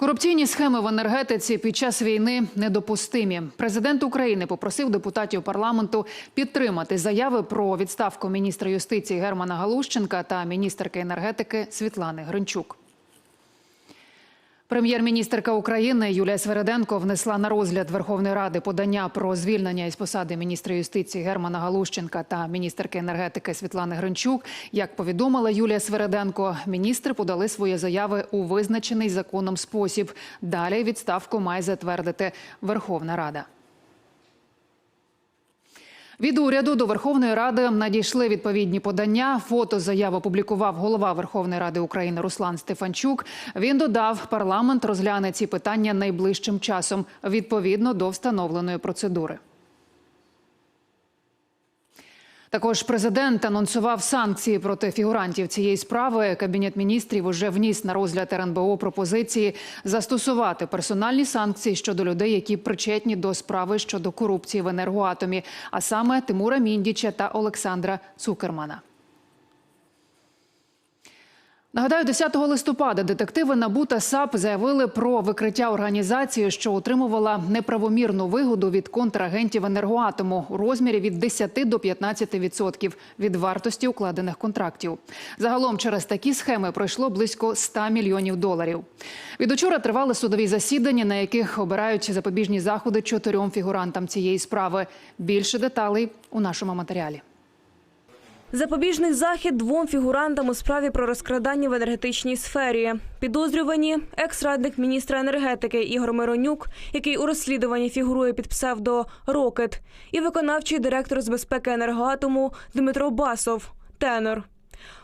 Корупційні схеми в енергетиці під час війни недопустимі. Президент України попросив депутатів парламенту підтримати заяви про відставку міністра юстиції Германа Галущенка та міністерки енергетики Світлани Гринчук. Прем'єр-міністерка України Юлія Свереденко внесла на розгляд Верховної Ради подання про звільнення із посади міністра юстиції Германа Галущенка та міністерки енергетики Світлани Гринчук. Як повідомила Юлія Свереденко, міністри подали свої заяви у визначений законом спосіб. Далі відставку має затвердити Верховна Рада. Від уряду до Верховної Ради надійшли відповідні подання. Фото заяв опублікував голова Верховної Ради України Руслан Стефанчук. Він додав, парламент розгляне ці питання найближчим часом відповідно до встановленої процедури. Також президент анонсував санкції проти фігурантів цієї справи. Кабінет міністрів уже вніс на розгляд РНБО пропозиції застосувати персональні санкції щодо людей, які причетні до справи щодо корупції в енергоатомі, а саме Тимура Міндіча та Олександра Цукермана. Нагадаю, 10 листопада детективи НАБУ та САП заявили про викриття організації, що отримувала неправомірну вигоду від контрагентів енергоатому у розмірі від 10 до 15% від вартості укладених контрактів. Загалом через такі схеми пройшло близько 100 мільйонів доларів. Від учора тривали судові засідання, на яких обирають запобіжні заходи чотирьом фігурантам цієї справи. Більше деталей у нашому матеріалі. Запобіжний захід двом фігурантам у справі про розкрадання в енергетичній сфері. Підозрювані екс-радник міністра енергетики Ігор Миронюк, який у розслідуванні фігурує під псевдо Рокет, і виконавчий директор з безпеки енергоатому Дмитро Басов Тенор.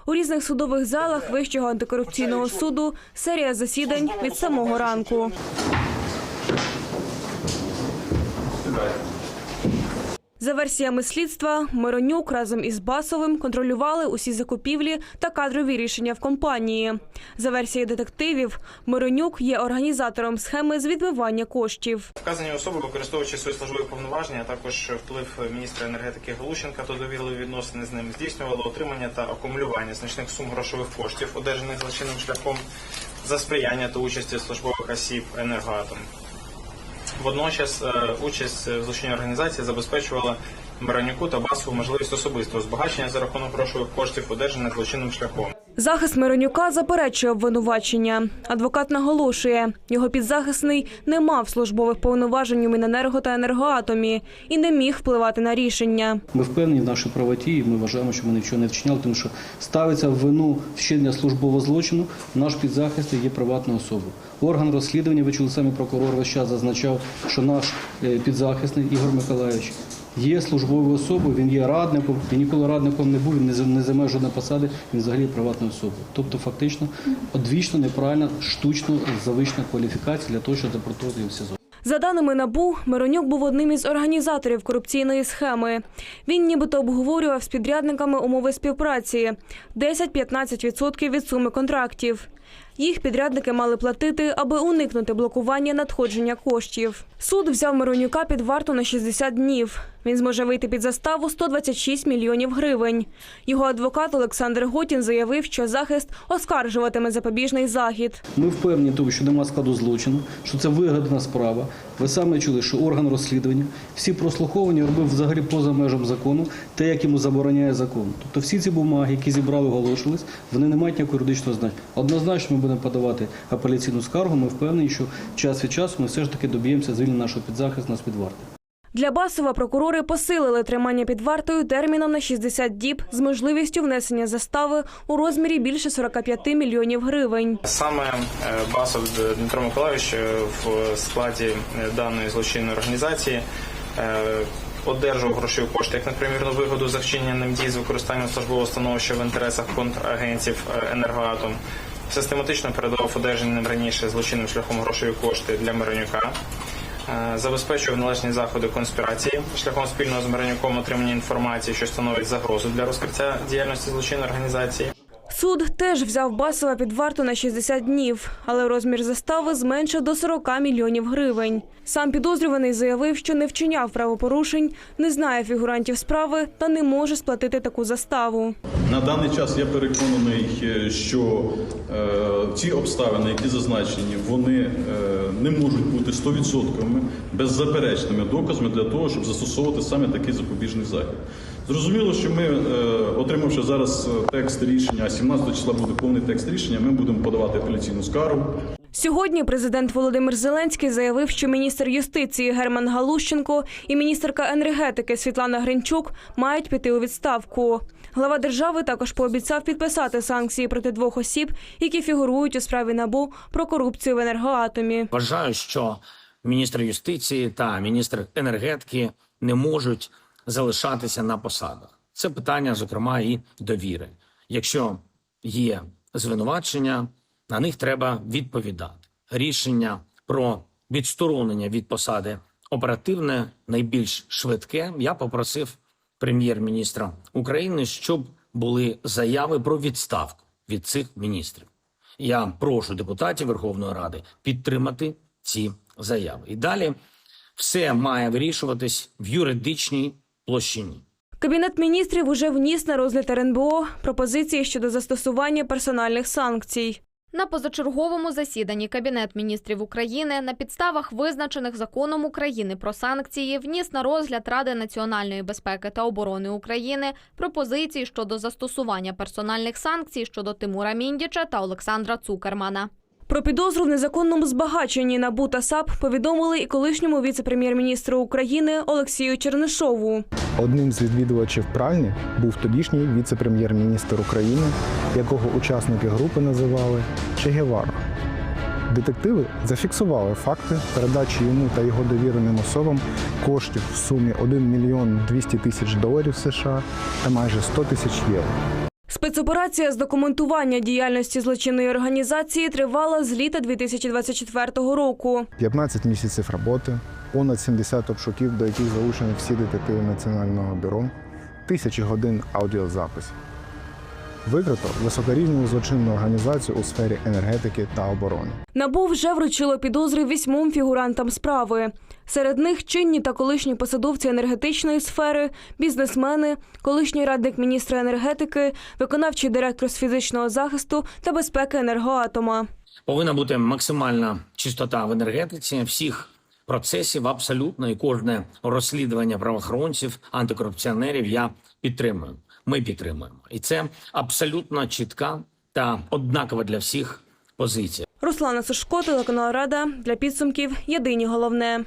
У різних судових залах Вищого антикорупційного суду серія засідань від самого ранку. За версіями слідства, Миронюк разом із Басовим контролювали усі закупівлі та кадрові рішення в компанії. За версією детективів, Миронюк є організатором схеми з відмивання коштів. Вказані особи, використовуючи свої службові повноваження, а також вплив міністра енергетики Галущенка та довірливі відносини з ним, здійснювали отримання та акумулювання значних сум грошових коштів, одержаних злочинним шляхом за сприяння та участі службових осіб енергоатом. Водночас е, участь в злочинній організації забезпечувала Баранюку та Басову можливість особистого збагачення за рахунок грошових коштів, одержаних злочинним шляхом. Захист Миронюка заперечує обвинувачення. Адвокат наголошує, його підзахисний не мав службових повноважень у Міненерго та енергоатомі і не міг впливати на рішення. Ми впевнені в нашій правоті, і ми вважаємо, що ми нічого не вчиняли, тому що ставиться в вину вчинення службового злочину. Наш підзахисний є приватною особою. Орган розслідування, ви чули самі прокурор весь час зазначав, що наш е, підзахисний Ігор Миколаївич є службовою особою, він є радником, він ніколи радником не був, він не за- не займає жодної посади, він взагалі є приватною особою. Тобто, фактично, одвічно неправильна, штучно завищена кваліфікація для того, щоб запроторити його в СІЗО. За даними НАБУ, Миронюк був одним із організаторів корупційної схеми. Він нібито обговорював з підрядниками умови співпраці – 10-15% від суми контрактів. Їх підрядники мали платити, аби уникнути блокування надходження коштів. Суд взяв Миронюка під варту на 60 днів. Він зможе вийти під заставу 126 мільйонів гривень. Його адвокат Олександр Готін заявив, що захист оскаржуватиме запобіжний захід. Ми впевнені, тому, що немає складу злочину, що це вигадана справа. Ви самі чули, що орган розслідування всі прослуховування робив взагалі поза межам закону, те, як йому забороняє закон. Тобто всі ці бумаги, які зібрали, оголошувались, вони не мають ніякого юридичного значення. Однозначно, будемо подавати апеляційну скаргу. Ми впевнені, що час від часу ми все ж таки доб'ємося звільнення нашого підзахисного з-під варти. Для Басова прокурори посилили тримання під вартою терміном на 60 діб з можливістю внесення застави у розмірі більше 45 мільйонів гривень. Саме е, Басов Дмитро Миколаївич е, в складі е, даної злочинної організації одержував грошові кошти як непримірну вигоду за вчинення ним дій з використанням службового становища в інтересах контрагентів енергоатом. Систематично передавав одержаним ним раніше злочинним шляхом грошові кошти для Миронюка. Е, Забезпечував належні заходи конспірації шляхом спільного з Миронюком отримання інформації, що становить загрозу для розкриття діяльності злочинної організації. Суд теж взяв Басова під варту на 60 днів, але розмір застави зменшив до 40 мільйонів гривень. Сам підозрюваний заявив, що не вчиняв правопорушень, не знає фігурантів справи та не може сплатити таку заставу. На даний час я переконаний, е, що е, ці обставини, які зазначені, вони е, не можуть бути 100% беззаперечними доказами для того, щоб застосовувати саме такий запобіжний захід. Зрозуміло, що ми, е, отримавши зараз е, текст рішення, а 17 числа буде повний текст рішення, ми будемо подавати апеляційну скаргу. Сьогодні президент Володимир Зеленський заявив, що міністр юстиції Герман Галущенко і міністерка енергетики Світлана Гринчук мають піти у відставку. Глава держави також пообіцяв підписати санкції проти двох осіб, які фігурують у справі набу про корупцію в енергоатомі. Вважаю, що міністр юстиції та міністр енергетики не можуть залишатися на посадах. Це питання, зокрема, і довіри. Якщо є звинувачення, на них треба відповідати. Рішення про відсторонення від посади оперативне, найбільш швидке. Я попросив прем'єр-міністра України, щоб були заяви про відставку від цих міністрів. Я прошу депутатів Верховної Ради підтримати ці заяви. І далі все має вирішуватись в юридичній площині. Кабінет міністрів уже вніс на розгляд РНБО пропозиції щодо застосування персональних санкцій. На позачерговому засіданні Кабінет міністрів України на підставах визначених законом України про санкції вніс на розгляд Ради національної безпеки та оборони України пропозиції щодо застосування персональних санкцій щодо Тимура Міндіча та Олександра Цукермана. Про підозру в незаконному збагаченні НАБУ та САП повідомили і колишньому віце-прем'єр-міністру України Олексію Чернишову. Одним з відвідувачів пральні був тодішній віце-прем'єр-міністр України, якого учасники групи називали Че Гевара. Детективи зафіксували факти передачі йому та його довіреним особам коштів в сумі 1 мільйон 200 тисяч доларів США та майже 100 тисяч євро. Спецоперація з документування діяльності злочинної організації тривала з літа 2024 року. 15 місяців роботи, понад 70 обшуків, до яких залучені всі детективи Національного бюро, тисячі годин аудіозаписів. Викрито високорівневу злочинну організацію у сфері енергетики та оборони. НАБУ вже вручило підозри вісьмом фігурантам справи. Серед них чинні та колишні посадовці енергетичної сфери, бізнесмени, колишній радник міністра енергетики, виконавчий директор з фізичного захисту та безпеки енергоатома. Повинна бути максимальна чистота в енергетиці всіх процесів абсолютно і кожне розслідування правоохоронців, антикорупціонерів я підтримую. Ми підтримуємо, і це абсолютно чітка та однакова для всіх позиція. Руслана Сушко, телеканал Рада для підсумків. Єдині головне.